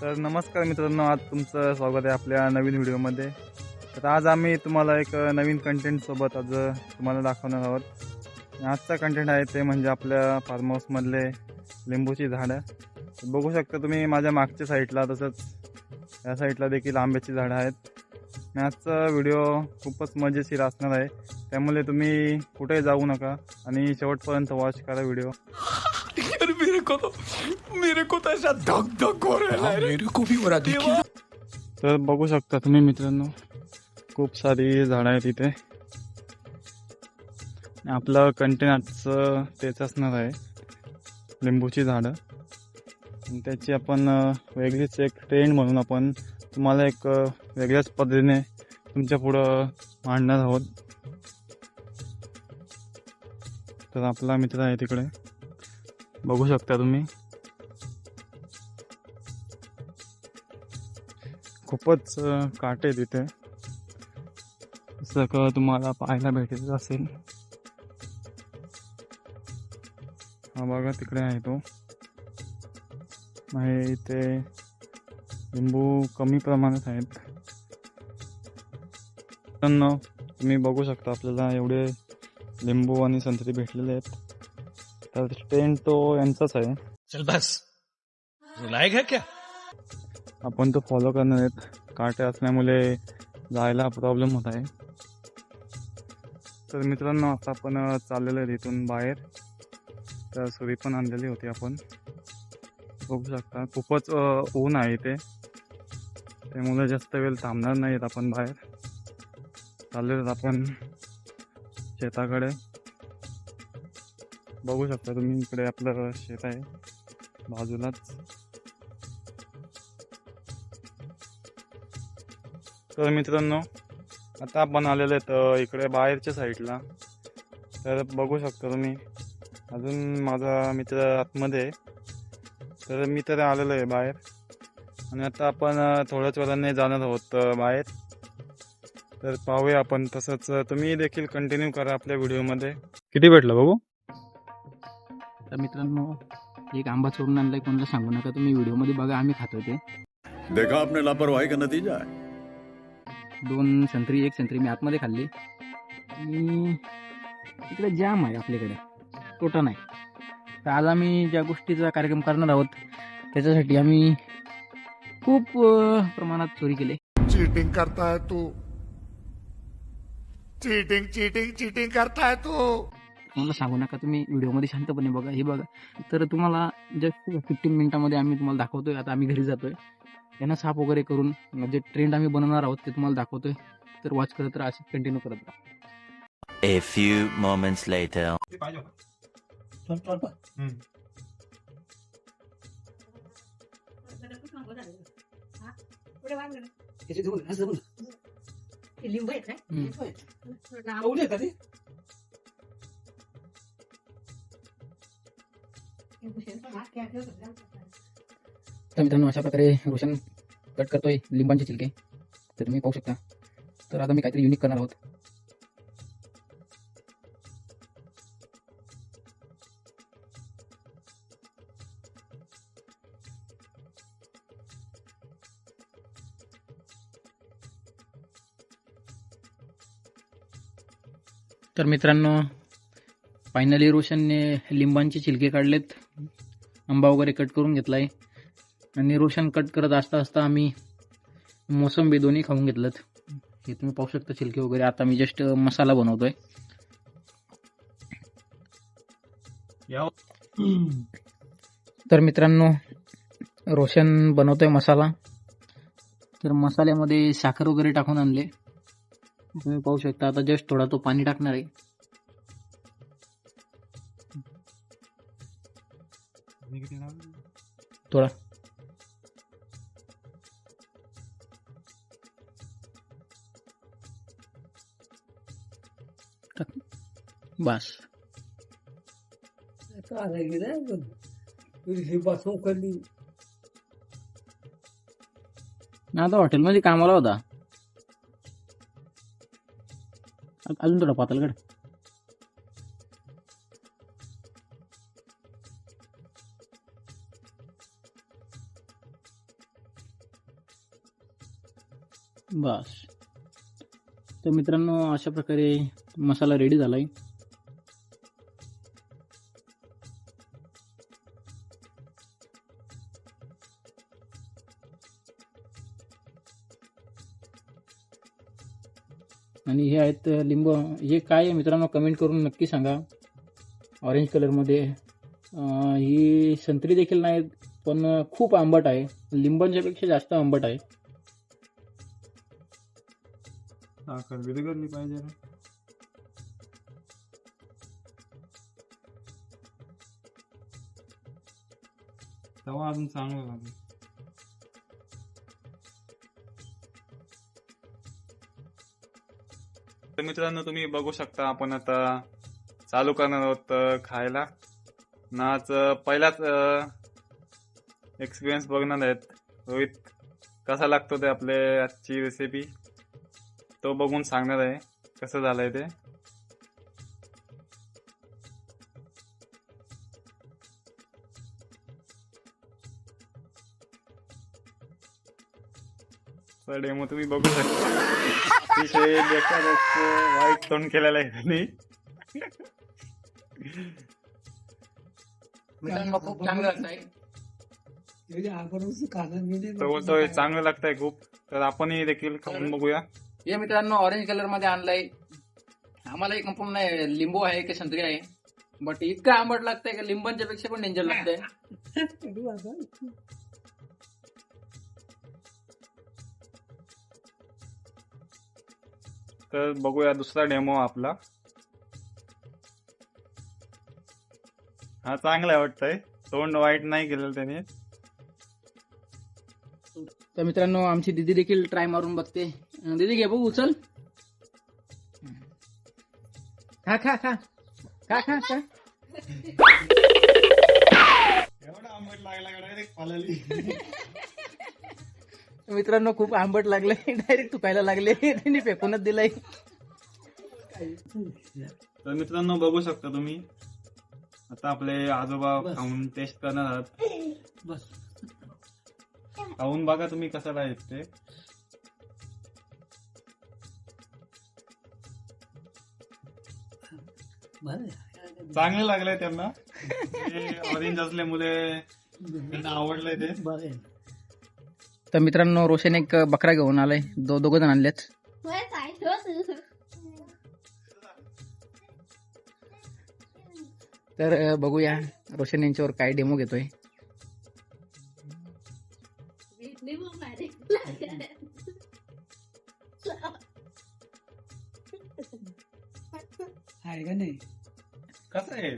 तर नमस्कार मित्रांनो आज तुमचं स्वागत आहे आपल्या नवीन व्हिडिओमध्ये. तर आज आम्ही तुम्हाला एक नवीन कंटेंटसोबत आज तुम्हाला दाखवणार आहोत. आजचा कंटेंट आहे ते म्हणजे आपल्या फार्म हाऊसमधले लिंबूची झाडं. बघू शकता तुम्ही माझ्या मागच्या साईडला तसंच या साईडला देखील आंब्याची झाडं आहेत. आणि आजचा व्हिडिओ खूपच मजेशीर असणार आहे. त्यामुळे तुम्ही कुठेही जाऊ नका आणि शेवटपर्यंत वॉच करा व्हिडिओ. को तो मेरे को तो ऐसा धक धक हो रहा है। मेरे को भी रहा देखिए। तर बघू शकता तुम्ही मित्रांनो खूप सारी झाडं आहेत इथे. आपलं कंटेन आजचं तेच असणार आहे. लिंबूची झाडं. आणि त्याची आपण वेगळीच एक ट्रेंड म्हणून आपण तुम्हाला एक वेगळ्याच पद्धतीने तुमच्या पुढं मांडणार आहोत. तर आपला मित्र आहे तिकडे. बघू शकता तुम्ही. खूपच काटे आहेत तिथे जसं का तुम्हाला पाहायला भेटत असेल. हा बघा तिकडे आहे तो. आहे इथे लिंबू कमी प्रमाणात आहेत. तुम्ही बघू शकता आपल्याला एवढे लिंबू आणि संत्री भेटलेले आहेत. तर टेंट तो यांचाच आहे. चल बस. रुलाएगा क्या? आपण तो फॉलो करणार आहेत. काटे असल्यामुळे जायला प्रॉब्लेम होत आहे. तर मित्रांनो आता आपण चाललेलो आहे इथून बाहेर. तर सुरी पण आणलेली होती आपण. बघू शकता. खूपच ऊन आहे इथे. त्यामुळे जास्त वेळ थांबणार नाहीत आपण बाहेर. चाललेलो आपण शेताकडे. बघू शकता तुम्ही इकडे आपलं शेत आहे. बाजूलाच. तर मित्रांनो आता आपण आलेलो आहेत इकडे बाहेरच्या साईडला. तर बघू शकता तुम्ही अजून माझा मित्र आतमध्ये आहे. तर मी तर आलेलो आहे बाहेर. आणि आता आपण थोड्याच वेळाने जाणार आहोत बाहेर. तर पाहूया आपण तसंच. तुम्ही देखील कंटिन्यू करा आपल्या व्हिडिओमध्ये किती भेटलं बघू तर मित्रांनो एक आंबा चोरून आणलाय कोणाला सांगू नका तुम्ही व्हिडिओमध्ये बघा आम्ही खातो ते. देखा आपने लापरवाही का नतीजा दोन संत्री एक संत्री मी आतमध्ये खाल्ली. आणि इकडे जाम आहे आपल्याकडे. तोटा नाही. तर आज आम्ही ज्या गोष्टीचा कार्यक्रम करणार आहोत त्याच्यासाठी आम्ही खूप प्रमाणात चोरी केली. चीटिंग करता है तू. चीटिंग चीटिंग चीटिंग करता है तू. कोणाला सांगू नका तुम्ही व्हिडिओमध्ये शांतपणे बघा. हे बघा तर तुम्हाला जस्ट फिफ्टीन मिनिटामध्ये आम्ही तुम्हाला दाखवतोय आता आम्ही घरी जातोय. त्यांना साफ वगैरे करून जे ट्रेंड आम्ही बनवणार आहोत ते तुम्हाला दाखवतोय. तर वॉच करत राहा असे कंटिन्यू करत राहा. A few moments later. लिंब आहेत. हम्म. काय तर मित्रांनो अशा प्रकारे रोशन कट करतोय लिंबांचे चिलके तर तुम्ही पाहू शकता. तर आता मी काहीतरी युनिक करणार आहोत. तर मित्रांनो फायनली रोशनने लिंबांचे छिलके काढलेत. आंबा वगैरे कट करून घेतलाय. आणि रोशन कट करत असता असता आम्ही मोसंबी दोन्ही खाऊन घेतलं हे तुम्ही पाहू शकता छिलके वगैरे. आता मी जस्ट मसाला बनवतोय. तर मित्रांनो रोशन बनवतोय मसाला. तर मसाल्यामध्ये साखर वगैरे टाकून आणले. तुम्ही पाहू शकता आता जस्ट थोडा तो पाणी टाकणार आहे. थोडा टाक. बस ना आता हॉटेलमध्ये कामाला होता अ- अजून थोडा पातळगड बस. तर मित्रांनो अशा प्रकारे मसाला रेडी झालाय. आणि हे आहेत लिंब. हे काय आहे मित्रांनो कमेंट करून नक्की सांगा. ऑरेंज कलरमध्ये ही संत्री देखील नाही पण खूप आंबट आहे. लिंबांच्यापेक्षा जास्त आंबट आहे. साखर विरघळली पाहिजे ना। तेव्हा अजून चांगला लागेल तर मित्रांनो तुम्ही बघू शकता आपण आता चालू करणार आहोत खायला. ना पहिलाच एक्सपिरियन्स बघणार आहेत. रोहित कसा लागतो ते आपले आजची रेसिपी तो बघून सांगणार आहे कसं झालंय ते. डेमो तुम्ही बघू शकता. वाईट तोंड केलेलं आहे त्यांनी खूप बोलतोय चांगलं लागतंय खूप. तर आपणही देखील खाऊन बघूया. हे मित्रांनो ऑरेंज कलरमध्ये आणलंय. आम्हाला एक नाही लिंबू आहे की संत्री आहे. बट इतकं आंबट लागतंय का लिंबांच्या पेक्षा पण डेंजर लागतंय. तर बघूया दुसरा डेमो आपला. हा चांगला आहे वाटतंय. तोंड वाईट नाही केलेलं त्याने. तर मित्रांनो आमची दिदी देखील ट्राय मारून बघते. दीदी घे बघू उचल खा खा खा. खा खा खा. एवढा आंबट लागला डायरेक्ट पालाली? मित्रांनो खूप आंबट लागले डायरेक्ट तुकायला लागले त्यांनी फेकूनच दिलंय. तर मित्रांनो बघू शकता तुम्ही. आता आपले आजोबा खाऊन टेस्ट करणार आहात. बस. खाऊन बघा तुम्ही कसं आहेत ते. चांगले लागले त्यांना. ऑरेंज असल्यामुळे त्यांना आवडलंय ते. तर मित्रांनो रोशन एक बकरा घेऊन आलाय. दो दोघ जण आणलेत. तर बघूया. रोशन यांच्यावर काय डेमो घेतोय. कसं आहे?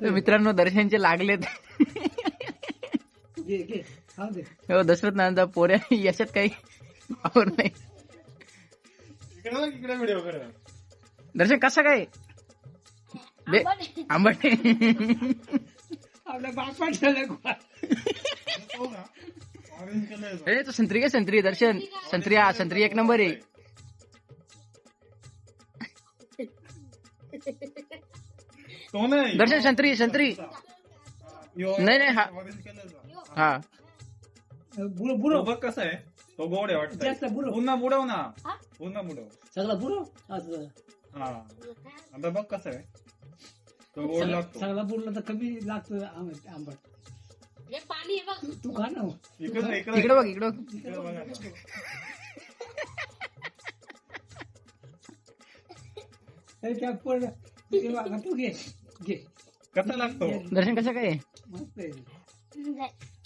तर मित्रांनो दर्शनचे लागलेत हो दशरथ नांदा पोऱ्या याच्यात काही वावर नाही. दर्शन कसं काय? आंबट कलर अरे तो संत्री काय संत्री. दर्शन संत्री हा संत्री एक नंबर आहे. तो नाही दर्शन संत्री संत्री। नाही, नाही, हा. हा। तो बघ कसा आहे तो गोड आहे वाटतं पुन्हा बुडव ना। पुन्हा बुडव सगळा बुडव हा आता बघ कसं आहे तो गोड लागतो सगळा बुडला तर कमी लागतो आंबट आंबट पाणी तू खा ना इकडे इकडे इकडे बघ इकडे। बघ. ना. पण ते घे घे. कसा लागतो? दर्शन कसं काय मस्त आहे.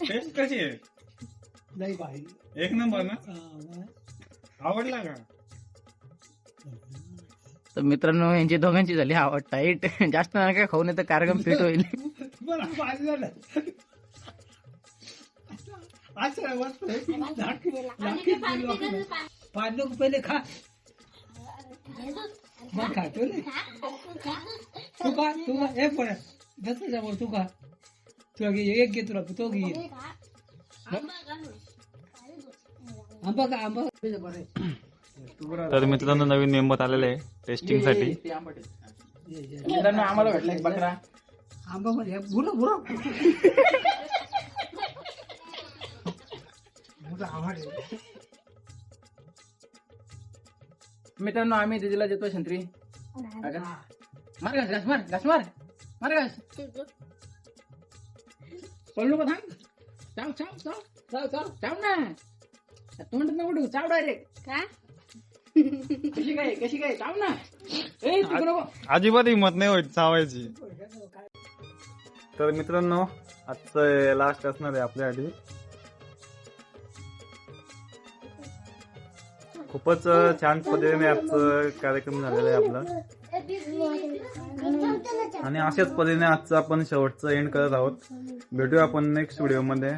टेस्ट कशी आहे? लई एक नंबर ना? आवडला का? तर मित्रांनो यांची दोघांची झाली आवड टाईट. जास्त नका काय खाऊ नाही तर कार्यक्रम फिट होईल. झालं. मस्त आहे. पाच लोक पहिले खा. मग खातो रे तू का तू का एक पण जास्त समोर तू का तुला घे एक घे तुला तो घे. आंबा का आंबा. तर मित्रांनो नवीन मेंबर आलेले आहे टेस्टिंगसाठी. मित्रांनो आम्हाला भेटला एक बकरा. आंबा बुरा बुरा. मित्रांनो आम्ही दिदीला देतो अगं, मार घास घास मार घास मार. मार घास पडलो का थांब. चाव चाव चाव चाव चाव चाव ना. तोंड नको चाव डायरेक्ट का कशी काय कशी काय? चाव ना. ए तू नको. अजिबात हिंमत नाही होत चावायची. तर मित्रांनो आजचं लास्ट असणार आहे आपल्यासाठी. खूपच छान पद्धतीने आजचं कार्यक्रम झालेला आहे आपला. आणि अशाच पद्धतीने आजचं आपण शेवटचं एंड करत आहोत. भेटूया आपण नेक्स्ट व्हिडिओमध्ये